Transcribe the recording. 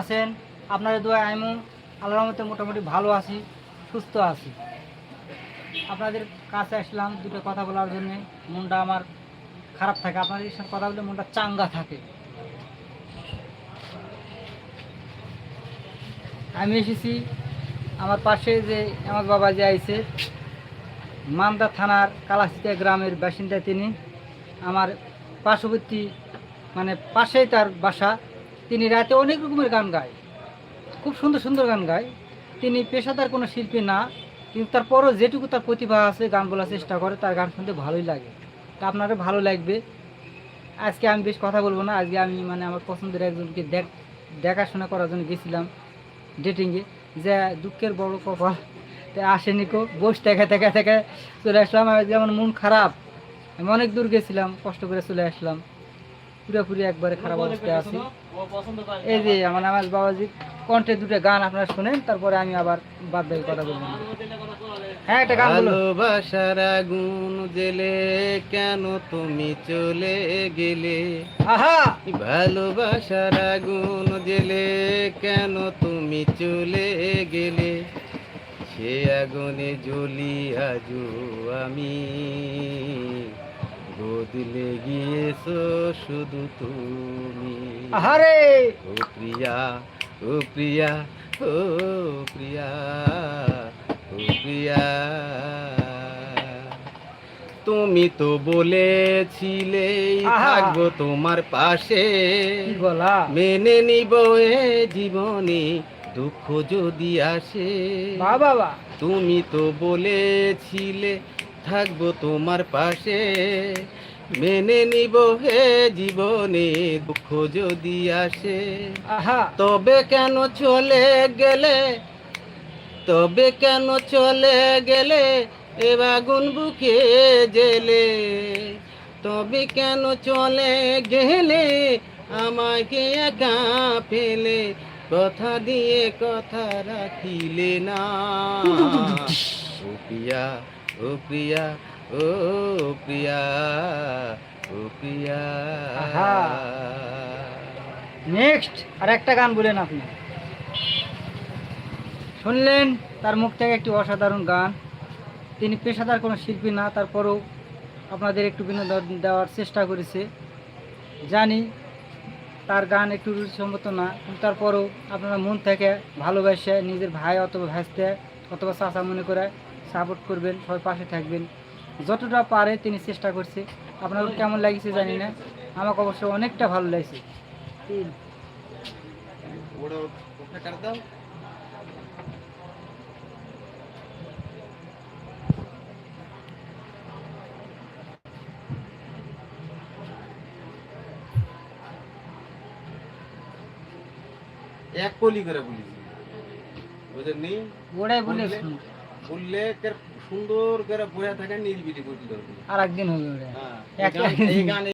আছেন, আপনাদের দোয়া আইমু, আল্লাহর রহমতে মোটামুটি ভালো আছি, সুস্থ আছি। আপনাদের কাছে আসলাম দুটো কথা বলার জন্য, মনটা আমার খারাপ থাকে, আপনাদের সাথে কথা বলে মনটা চাঙ্গা থাকে। আমি এসেছি আমার পাশে যে আমার বাবা যে আইছে মান্দা থানার কালাসিয়া গ্রামের বাসিন্দা তিনি। আমার পার্শ্ববর্তী মানে পাশেই তার বাসা। তিনি রাতে অনেক রকমের গান গায়। খুব সুন্দর সুন্দর গান গায়। তিনি পেশাদার কোনো শিল্পী না। কিন্তু তারপরও যেটুকু তার প্রতিভা আছে, গান বলার চেষ্টা করে, তার গান শুনতে ভালোই লাগে। তা আপনারও ভালো লাগবে। আজকে আমি বেশ কথা বলব না। আজকে আমি মানে আমার পছন্দের একজনকে দেখ, দেখাশোনা করার জন্য গেছিলাম ডেটিংয়ে যে দুঃখের বড় কপাল আসেনি কো, বস দেখা থেকে থেকে চলে আসলাম। যেমন মন খারাপ, আমি অনেক দূর গেছিলাম, কষ্ট করে চলে আসলাম। পুরোপুরি একবারে খারাপ অবস্থায় আছি। এই যে আমার আমার বাবাজি কণ্ঠে দুটো গান আপনারা শুনেন তারপরে আমি আবার বাদ বাকি কথা বলব। হ্যাঁ একটা গান বলো। ভালোবাসার আগুন জেলে কেন তুমি চলে গেলে? আহা! ভালোবাসার আগুন জেলে কেন তুমি চলে গেলে? সে আগুনে জ্বলি আজু আমি। বদলে গিয়েছো শুধু তুমি। আহারে! ও প্রিয়া ও প্রিয়া ও প্রিয়া ও প্রিয়া। তুমি তো বলেছিলে থাকব তোমার পাশে। গলা? মেনে নিব এ জীবনে দুঃখ যদি আসে। বাবা তুমি তো বলেছিলে থাকব তোমার পাশে। মেনে নিব হে জীবনে দুঃখ যদি আসে তবে কেন চলে গেলে তবে কেন চলে গেলে এ বাগুন বুকে জেলে তবে কেন চলে গেলে আমাকে একা ফেলে কথা দিয়ে কথা রাখিলে না। ও প্রিয়া ও প্রিয়া ও প্রিয়া ও। নেক্সট আর একটা গান বলেন আপনি। শুনলেন, তার মুখ থেকে একটি অসাধারণ গান। তিনি পেশাদার কোনো শিল্পী না, তারপরেও আপনাদের একটু বিনোদন দেওয়ার চেষ্টা করেছে। জানি তার গান একটু রুচিসম্মত না, কিন্তু তারপরেও আপনারা মন থেকে ভালোবাসে, নিজের ভাই অথবা ভাসতে অথবা চাচা মনে করে সাপোর্ট করবেন, সবাই পাশে থাকবেন। যতটা পারে তিনি চেষ্টা করছে। আপনার কেমন লাগছে জানি না। আমাকে অবশ্য অনেকটা ভালো লাগছে। এক কলি করে বলিছি বুঝলেন নি ওটাই বলে বললে? কের সুন্দর করে বয়া থাকে নিরিবিলি বুঝতে আর একদিন হবে ওটা।